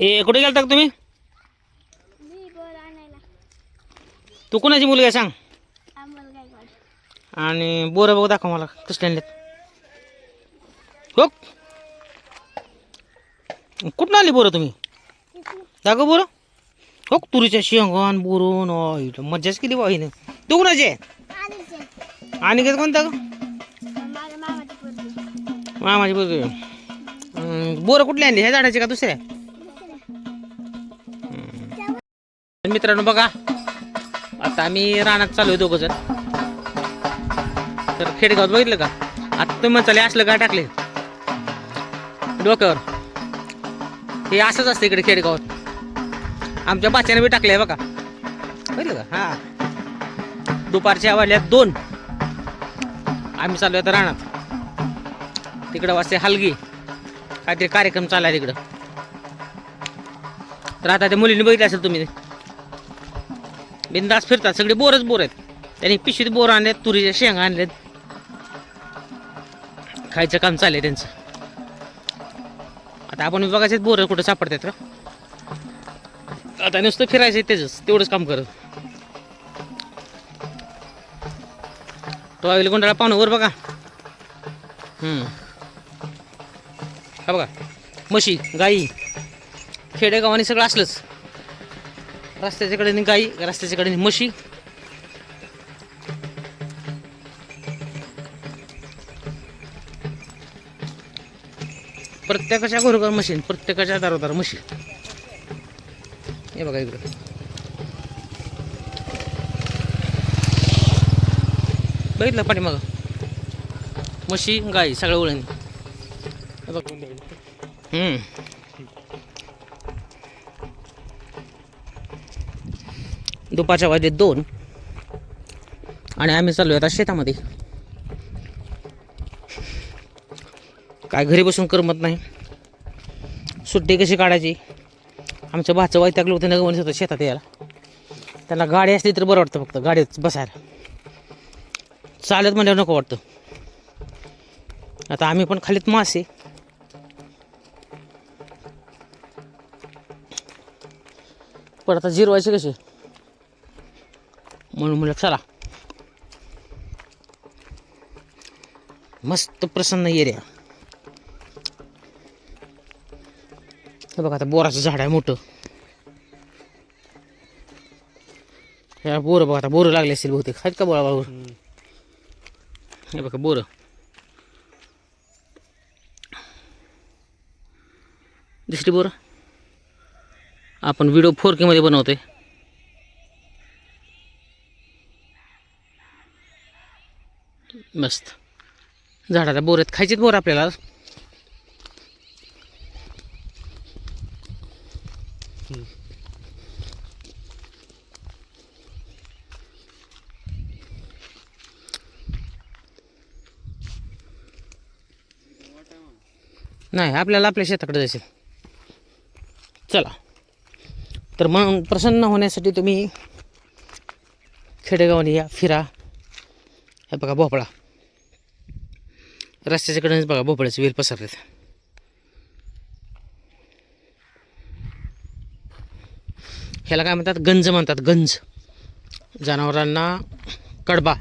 ए कुठे गेलता का तुम्ही? तू कोणाची मुलगी आहे सांग. आणि बोरं बघ दाखव मला कसले आणलेत हो कुठून आली बोरं तुम्ही? दाखव बोरं. हो तुरीच्या शेंगण बोरून मज्जाच केली बा हिने. तू कुणाची आणि काय कोणता ग? मामाची बोरं कुठली आणली? ह्या झाडाची का दुसऱ्या? तर मित्रांनो बघा आता आम्ही रानात चालू आहे दोघं जण. तर खेडेगावात बघितलं का? आता तुम्ही म्हणताले असलं काय टाकले डोक्यावर. हे असंच असतं इकडे खेडेगावात. आमच्या बाच्याने बी टाकले बघा. बघितलं का? हा. दुपारच्या वाल्यात दोन. आम्ही चालू आता रानात. तिकडं वाजते हलगी. काहीतरी कार्यक्रम चालला तिकडं. तर आता त्या मुलीने बघितलं असेल तुम्ही बिंदास फिरतात. सगळे बोरच बोर आहेत. त्यांनी पिशवीत बोर आणलेत तुरीच्या शेंगा आणलेत. खायचं काम चाललंय त्यांचं. आता आपण बघायचे बोर कुठं सापडतात का आता नुसतं फिरायचं त्याच तेवढंच काम करत. तो आवेल गोंधळा वर बघा. हा बघा. म्हशी गाई खेडेगावाने सगळं असलंच. रस्त्याच्या कडेने गाई रस्त्याच्या कडेने म्हशी. प्रत्येकाच्या घरोघर मशीन प्रत्येकाच्या दारोदार म्हशी. हे बघा इकडं. बघितलं पाठीमागं? म्हशी गाई सगळं वळण हे बघ. दुपारच्या वाजले दोन. आणि आम्ही चाललो आता शेतामध्ये. काय घरी बसून करमत नाही. सुट्टी कशी काढायची? आमच्या भाचं वैतागलं होतं नगवणी होतं शेतात यायला. त्यांना गाडी असली तर बरं वाटतं फक्त गाडीत बसायला. चालत म्हणल्यावर नको वाटतं. आता आम्ही पण खालीत मासे पण आता जिरवायचे कसे? म्हणून म्हणलं चला. मस्त प्रसन्न एरिया हे बघा आता बोराचं झाड आहे मोठं. ह्या बोरं बघा आता बोरं लागले असतील बहुतेक. आहेत का बोळा हे बघा बोरं. दिसली बोरं? आपण व्हिडिओ फोर केमध्ये बनवतोय. मस्त. झाडाला बोर आहेत. खायचीत बोर आपल्याला. नाही आपल्याला आपल्या शेताकडे जायचं चला. तर मन प्रसन्न होण्यासाठी तुम्ही खेडेगावाने या फिरा. हे बघा भोपळा. रस्त्याच्याकडनंच बघा भोपळ्याचे वेल पसरलेत. ह्याला काय म्हणतात? गंज म्हणतात गंज. जनावरांना कडबा.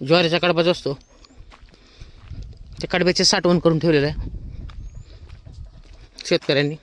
ज्वारीचा कडबा जो असतो त्या कडब्याची साठवण करून ठेवलेलं आहे. शेतकऱ्यांनी.